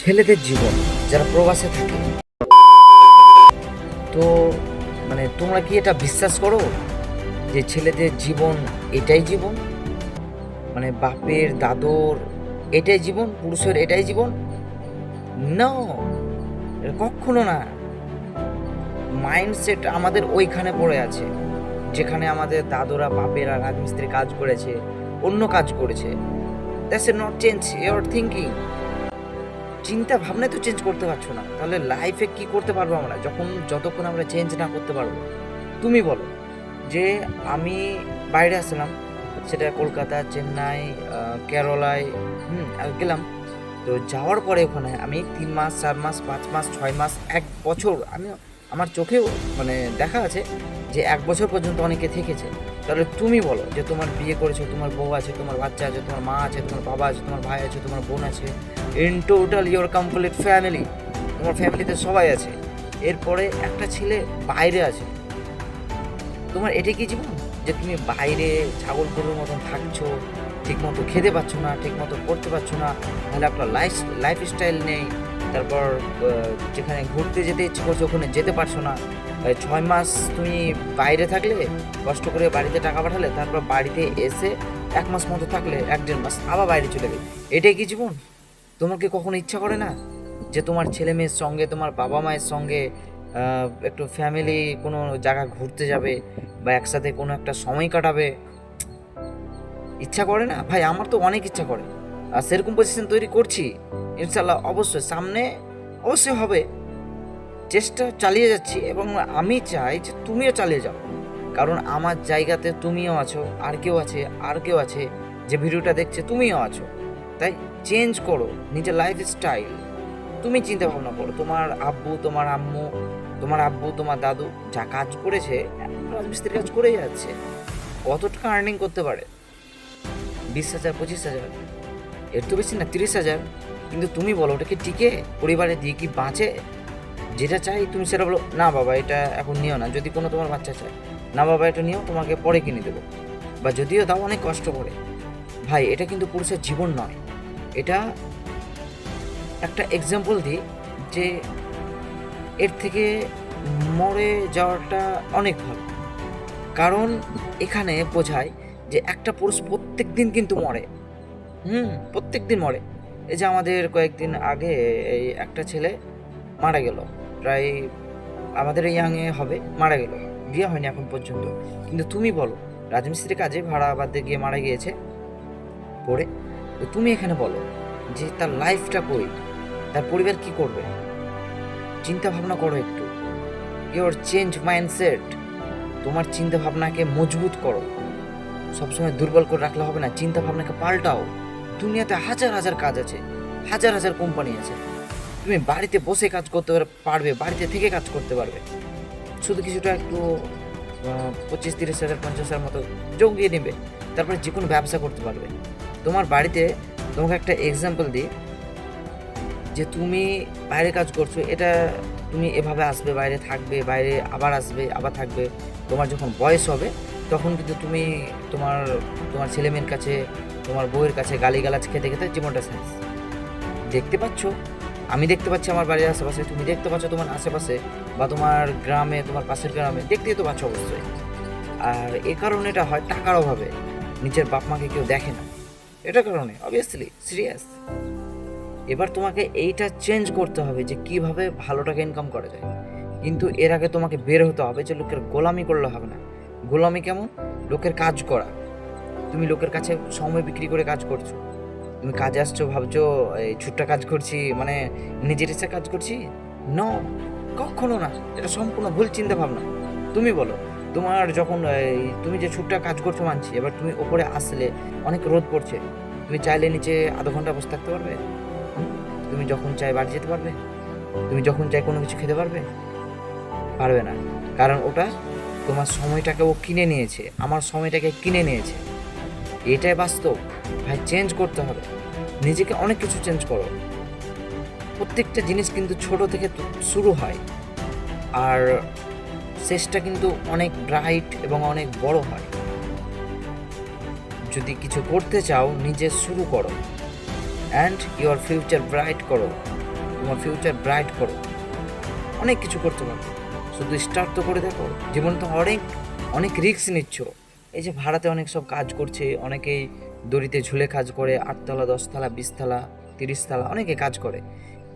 ছেলেদের জীবন, যারা প্রবাসে থাকে। তো মানে তোমরা কি এটা বিশ্বাস করো? যে ছেলেদের জীবন এটাই জীবন? মানে বাপের, দাদর, এটাই জীবন, পুরুষের এটাই জীবন? না কখনো না। মাইন্ডসেট আমাদের ওইখানে পড়ে আছে, যেখানে আমাদের দাদুরা, বাপেরা, রাজমিস্ত্রি কাজ করেছে, অন্য কাজ করেছে। That's not change your thinking চিন্তা ভাবনায় তো চেঞ্জ করতে পারছ না। তাহলে লাইফে কি করতে পারব আমরা? যখন যতক্ষণ আমরা চেঞ্জ না করতে পারব। তুমি বলো যে আমি বাইরে আসলাম, সেটা কলকাতা, চেন্নাই কেরলায়, হুম গেলাম। তো যাওয়ার পরে ওখানে আমি তিন মাস, চার মাস, পাঁচ মাস, ছয় মাস, এক বছর আমি, আমার চোখেও মানে দেখা আছে যে এক বছর পর্যন্ত অনেকে থেকেছে। তাহলে তুমি বলো যে তোমার বিয়ে করেছ, তোমার বউ আছে, তোমার বাচ্চা আছে, তোমার মা আছে, তোমার বাবা আছে, তোমার ভাই আছে, তোমার বোন আছে। In total your complete family তোমার ফ্যামিলিতে সবাই আছে। এরপরে একটা ছেলে বাইরে আছে। তোমার এটা কি জীবন? যে তুমি বাইরে ছাগল গরুর মতন থাকছো ঠিক মতো খেতে পারছ না ঠিক মতো পড়তে পারছ না, তাহলে একটা লাইফ লাইফস্টাইল নেই। তারপর যেখানে ঘুরতে যেতে ইচ্ছে করছ, ওখানে যেতে পারছ না। ছয় মাস তুমি বাইরে থাকলে, কষ্ট করে বাড়িতে টাকা পাঠালে, তারপর বাড়িতে এসে এক মাস মতো থাকলে, এক দেড় মাস আবার বাইরে চলে গেলে। এটাই কি জীবন? তোমার কি কখনো ইচ্ছা করে না যে তোমার ছেলে মেয়ের সঙ্গে, তোমার বাবা মায়ের সঙ্গে একটু ফ্যামিলি কোনো জায়গা ঘুরতে যাবে বা একসাথে কোনো একটা সময় কাটাবে? ইচ্ছা করে না? ভাই, আমার তো অনেক ইচ্ছা করে। আর সেরকম পজিশন তৈরি করছি ইনশাল্লাহ অবশ্যই সামনে অবশ্যই হবে। চেষ্টা চালিয়ে যাচ্ছি এবং আমি চাই যে তুমিও চালিয়ে যাও। কারণ আমার জায়গাতে তুমিও আছো, আর কেউ আছে, আর কেউ আছে যে ভিডিওটা দেখছে তুমিও আছো। তাই চেঞ্জ করো নিজের লাইফ স্টাইল তুমি চিন্তা ভাবনা করো, তোমার আব্বু, তোমার আম্মু, তোমার আব্বু, তোমার দাদু যা কাজ করেছে, রাজমিস্ত্রির কাজ করে যাচ্ছে। কত টাকা আর্নিং করতে পারে? বিশ হাজার, পঁচিশ হাজার, এর তো বেশি না, তিরিশ হাজার। কিন্তু তুমি বলো, ওটা কি টিকে? পরিবারে দিয়ে কি বাঁচে? যেটা চাই তুমি সেটা বলো, না বাবা, এটা এখন নিও না। যদি কোনো তোমার বাচ্চা চায়, না বাবা, এটা নিও, তোমাকে পরে কিনে দেবো। বা যদিও দাও অনেক কষ্ট করে। ভাই, এটা কিন্তু পুরুষের জীবন নয়। এটা একটা এক্সাম্পল দিই যে এর থেকে মরে যাওয়াটা অনেক ভালো। কারণ এখানে বোঝায় যে একটা পুরুষ প্রত্যেক দিন কিন্তু মরে। হুম প্রত্যেক দিন মরে। এই যে আমাদের কয়েকদিন আগে এই একটা ছেলে মারা গেল। প্রায় আমাদের ইয়াংয়ে হবে, মারা গেল। বিয়ে হয়নি এখন পর্যন্ত। কিন্তু তুমি বলো রাজমিস্ত্রির কাজে ভাড়া বাদে গিয়ে মারা গিয়েছে? পড়ে? তো তুমি এখানে বলো যে তার লাইফটা কই? তার পরিবার কি করবে? চিন্তা ভাবনা করো একটু। ইওর চেঞ্জ মাইন্ডসেট তোমার চিন্তা ভাবনাকে মজবুত করো। সবসময় দুর্বল করে রাখলে হবে না চিন্তা ভাবনাকে পাল্টাও। দুনিয়াতে হাজার হাজার কাজ আছে, হাজার হাজার কোম্পানি আছে। তুমি বাড়িতে বসে কাজ করতে পারবে, বাড়িতে থেকে কাজ করতে পারবে। শুধু কিছুটা একটু পঁচিশ, তিরিশ হাজার, পঞ্চাশ হাজার মতো জমিয়ে নেবে। তারপরে যে কোনো ব্যবসা করতে পারবে। তোমার বাড়িতে তোমাকে একটা এক্সাম্পল দিই, যে তুমি বাইরে কাজ করছ, এটা তুমি এভাবে আসবে, বাইরে থাকবে, বাইরে আবার আসবে, আবার থাকবে। তোমার যখন বয়স হবে, তখন কিন্তু তুমি তোমার তোমার ছেলে মেয়ের কাছে, তোমার বউয়ের কাছে গালিগালাজ খেতে খেতে জীবনটা শেষ। দেখতে পাচ্ছ? আমি দেখতে পাচ্ছি আমার বাড়ির আশেপাশে, তুমি দেখতে পাচ্ছ তোমার আশেপাশে বা তোমার গ্রামে, তোমার পাশের গ্রামে, দেখতেই তো পাচ্ছ অবশ্যই। আর এ কারণে এটা হয় টাকার অভাবে, নিজের বাপ মাকে কেউ দেখে না। এটা কারণে অবভিয়াসলি সিরিয়াস এবার তোমাকে এইটা চেঞ্জ করতে হবে যে কীভাবে ভালো টাকা ইনকাম করা যায়। কিন্তু এর আগে তোমাকে বের হতে হবে যে লোকের গোলামি করলে হবে না। গোলামি কেমন? লোকের কাজ করা। তুমি লোকের কাছে সময় বিক্রি করে কাজ করছ। তুমি কাজে আসছো ভাবছ এই ছুট্টা কাজ করছি মানে নিজের ইচ্ছা কাজ করছি? ন কখনো না। এটা সম্পূর্ণ ভুল চিন্তা ভাবনা তুমি বলো তোমার যখন এই, তুমি যে ছুট্টা কাজ করছ মানছি এবার তুমি ওপরে আসলে অনেক রোদ পড়ছে তুমি চাইলে নিচে আধা ঘণ্টা বসে থাকতে পারবে? তুমি যখন চাই বাড়ি যেতে পারবে? তুমি যখন চাই কোনো কিছু খেতে পারবে? পারবে না। কারণ ওটা তোমার সময়টাকে ও কিনে নিয়েছে আমার সময়টাকে কিনে নিয়েছে। এটাই বাস্তব। ভাই চেঞ্জ করতে হবে। নিজেকে অনেক কিছু চেঞ্জ করো। প্রত্যেকটা জিনিস কিন্তু ছোট থেকে শুরু হয়। আর শেষটা কিন্তু অনেক ব্রাইট এবং অনেক বড় হয়। যদি কিছু করতে চাও, নিজে শুরু করো। অ্যান্ড ইওর ফিউচার ব্রাইট করো। তোমার ফিউচার ব্রাইট করো। অনেক কিছু করতে পারবে শুধু স্টার্ট তো করে দেখো। জীবন তো অনেক অনেক রিস্ক নিচ্ছ। এই যে ভাড়াতে অনেক সব কাজ করছে, অনেকেই দড়িতে ঝুলে কাজ করে, আটতলা, দশতলা, বিশতলা, তিরিশতলা, অনেকে কাজ করে।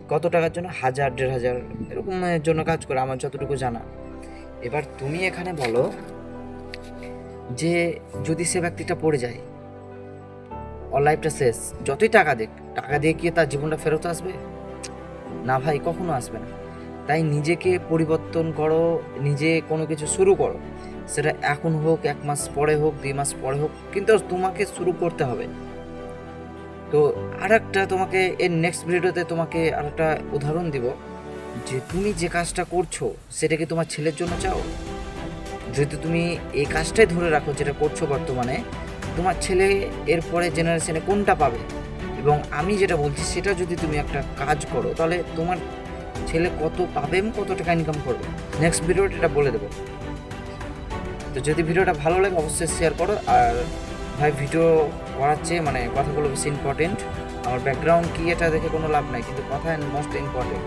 কত টাকার জন্য? হাজার, দেড় হাজার, এরকমের জন্য কাজ করে, আমার যতটুকু জানা। এবার তুমি এখানে বলো যে যদি সে ব্যক্তিটা পড়ে যায়, ওর লাইফটা শেষ, যতই টাকা দেখ টাকা দিয়ে কি তার জীবনটা ফেরত আসবে? না ভাই, কখনো আসবে না। তাই নিজেকে পরিবর্তন করো, নিজে কোনো কিছু শুরু করো। সেটা এখন হোক, এক মাস পরে হোক, দুই মাস পরে হোক, কিন্তু তোমাকে শুরু করতে হবে। তো আর একটা তোমাকে এর নেক্সট ভিডিওতে তোমাকে আর একটা উদাহরণ দিব, যে তুমি যে কাজটা করছ, সেটা কি তোমার ছেলের জন্য চাও? যদি তুমি এই কাজটাই ধরে রাখো যেটা করছ বর্তমানে, তোমার ছেলে এরপরে জেনারেশনে কোনটা পাবে? এবং আমি যেটা বলছি, সেটা যদি তুমি একটা কাজ করো, তাহলে তোমার ছেলে কত পাবে এবং কত টাকা ইনকাম করবে? নেক্সট ভিডিওটা এটা বলে দেবো। তো যদি ভিডিওটা ভালো লাগে, অবশ্যই শেয়ার করো। আর ভাই ভিডিও করার চেয়ে মানে কথাগুলো বেশি ইম্পর্টেন্ট আমার ব্যাকগ্রাউন্ড কি, এটা দেখে কোনো লাভ নাই, কিন্তু কথা মোস্ট ইম্পর্টেন্ট